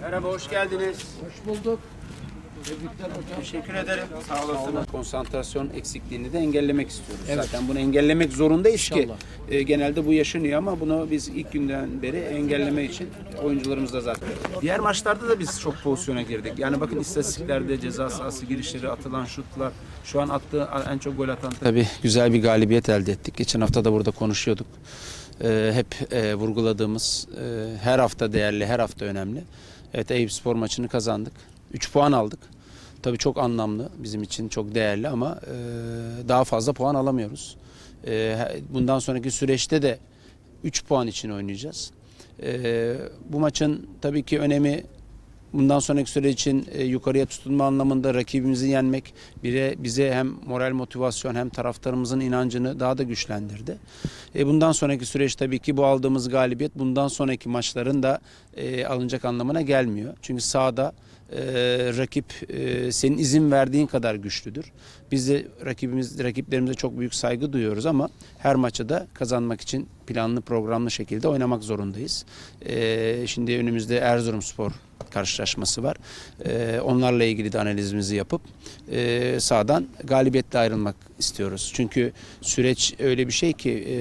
Merhaba, hoş geldiniz. Hoş bulduk. Teşekkür ederim. Sağ olasınız. Konsantrasyon eksikliğini de engellemek istiyoruz. Zaten bunu engellemek zorundayız ki. İnşallah. e, genelde bu yaşanıyor ama bunu biz ilk günden beri engellemek için oyuncularımız da zaten. Diğer maçlarda da biz çok pozisyona girdik. Yani bakın istatistiklerde ceza sahası girişleri, atılan şutlar, şu an attığı en çok gol atan. Tabii güzel bir galibiyet elde ettik. Geçen hafta da burada konuşuyorduk. Ee, hep e, vurguladığımız e, her hafta değerli, her hafta önemli. Evet Eyüp Spor maçını kazandık. 3 puan aldık. Tabii çok anlamlı bizim için çok değerli ama e, daha fazla puan alamıyoruz. E, bundan sonraki süreçte de 3 puan için oynayacağız. E, bu maçın tabii ki önemi bundan sonraki süreç için e, yukarıya tutunma anlamında rakibimizi yenmek bire bize hem moral motivasyon hem taraftarımızın inancını daha da güçlendirdi. E, bundan sonraki süreç tabii ki bu aldığımız galibiyet bundan sonraki maçların da e, alınacak anlamına gelmiyor. Çünkü sahada e, rakip e, senin izin verdiğin kadar güçlüdür. Biz de rakibimiz rakiplerimize çok büyük saygı duyuyoruz ama her maçı da kazanmak için planlı programlı şekilde oynamak zorundayız. E, şimdi önümüzde Erzurumspor karşılaşması var. E, onlarla ilgili de analizimizi yapıp e, sahadan galibiyetle ayrılmak istiyoruz. Çünkü süreç öyle bir şey ki e,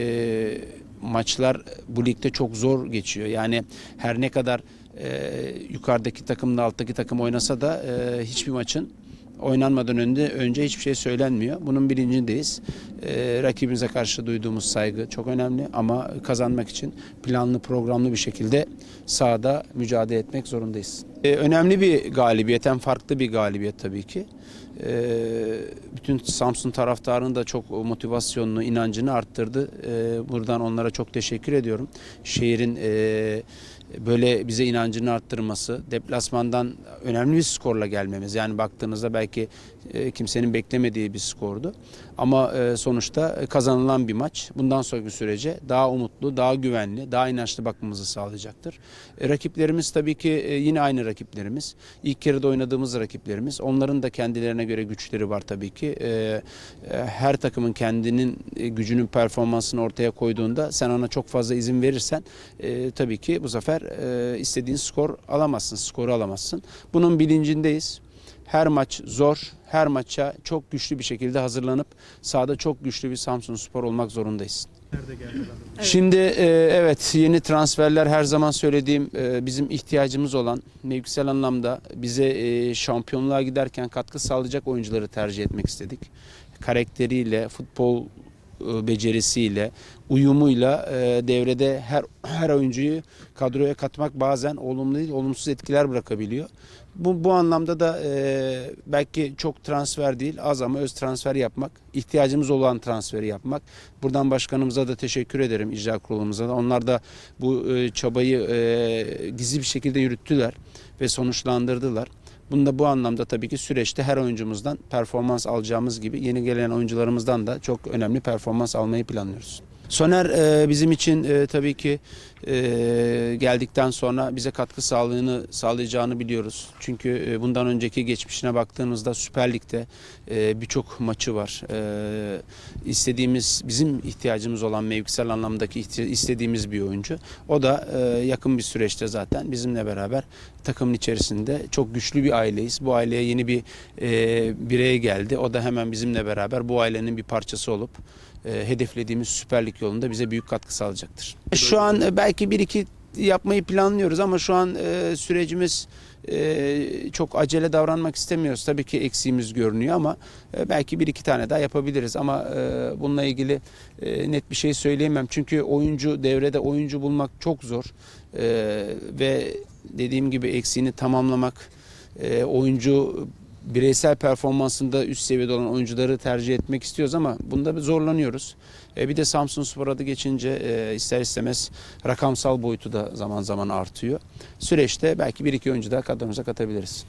maçlar bu ligde çok zor geçiyor. Yani her ne kadar e, yukarıdaki takımla alttaki takım oynasa da e, hiçbir maçın oynanmadan önce önce hiçbir şey söylenmiyor. Bunun bilincindeyiz. E, rakibimize karşı duyduğumuz saygı çok önemli ama kazanmak için planlı programlı bir şekilde sahada mücadele etmek zorundayız. E, önemli bir galibiyet, hem farklı bir galibiyet tabii ki. E, bütün Samsun taraftarının da çok motivasyonunu, inancını arttırdı. E, buradan onlara çok teşekkür ediyorum. Şehrin e, böyle bize inancını arttırması, deplasmandan önemli bir skorla gelmemiz. Yani baktığınızda belki e, kimsenin beklemediği bir skordu. Ama e, sonuçta kazanılan bir maç. Bundan sonraki sürece daha umutlu, daha güvenli, daha inançlı bakmamızı sağlayacaktır. E, rakiplerimiz tabii ki e, yine aynı rakiplerimiz. İlk yarıda oynadığımız rakiplerimiz. Onların da kendilerine göre güçleri var tabii ki. E, e, her takımın kendinin e, gücünün performansını ortaya koyduğunda sen ona çok fazla izin verirsen e, tabii ki bu sefer e, istediğin skor alamazsın, skoru alamazsın. Bunun bilincindeyiz. Her maç zor, her maça çok güçlü bir şekilde hazırlanıp sahada çok güçlü bir Samsun Spor olmak zorundayız. Şimdi e, evet yeni transferler her zaman söylediğim e, bizim ihtiyacımız olan mevkisel anlamda bize e, şampiyonluğa giderken katkı sağlayacak oyuncuları tercih etmek istedik. Karakteriyle, futbol becerisiyle, uyumuyla e, devrede her her oyuncuyu kadroya katmak bazen olumlu değil, olumsuz etkiler bırakabiliyor. Bu, bu anlamda da e, belki çok transfer değil, az ama öz transfer yapmak, ihtiyacımız olan transferi yapmak. Buradan başkanımıza da teşekkür ederim, icra kurulumuza da. Onlar da bu e, çabayı e, gizli bir şekilde yürüttüler ve sonuçlandırdılar. Bunda bu anlamda tabii ki süreçte her oyuncumuzdan performans alacağımız gibi yeni gelen oyuncularımızdan da çok önemli performans almayı planlıyoruz. Soner e, bizim için e, tabii ki e, geldikten sonra bize katkı sağlığını sağlayacağını biliyoruz. Çünkü e, bundan önceki geçmişine baktığımızda Süper Lig'de e, birçok maçı var. E, istediğimiz bizim ihtiyacımız olan mevkisel anlamdaki istediğimiz bir oyuncu. O da e, yakın bir süreçte zaten bizimle beraber takımın içerisinde çok güçlü bir aileyiz. Bu aileye yeni bir e, birey geldi. O da hemen bizimle beraber bu ailenin bir parçası olup hedeflediğimiz Süper Lig yolunda bize büyük katkı sağlayacaktır. Şu an e, belki bir iki yapmayı planlıyoruz ama şu an e, sürecimiz e, çok acele davranmak istemiyoruz. Tabii ki eksiğimiz görünüyor ama e, belki bir iki tane daha yapabiliriz ama e, bununla ilgili e, net bir şey söyleyemem. Çünkü oyuncu devrede oyuncu bulmak çok zor E, ve dediğim gibi eksiğini tamamlamak e, oyuncu bireysel performansında üst seviyede olan oyuncuları tercih etmek istiyoruz ama bunda bir zorlanıyoruz. E, bir de Samsun Spor adı geçince e, ister istemez rakamsal boyutu da zaman zaman artıyor. Süreçte belki bir iki oyuncu daha kadromuza katabiliriz.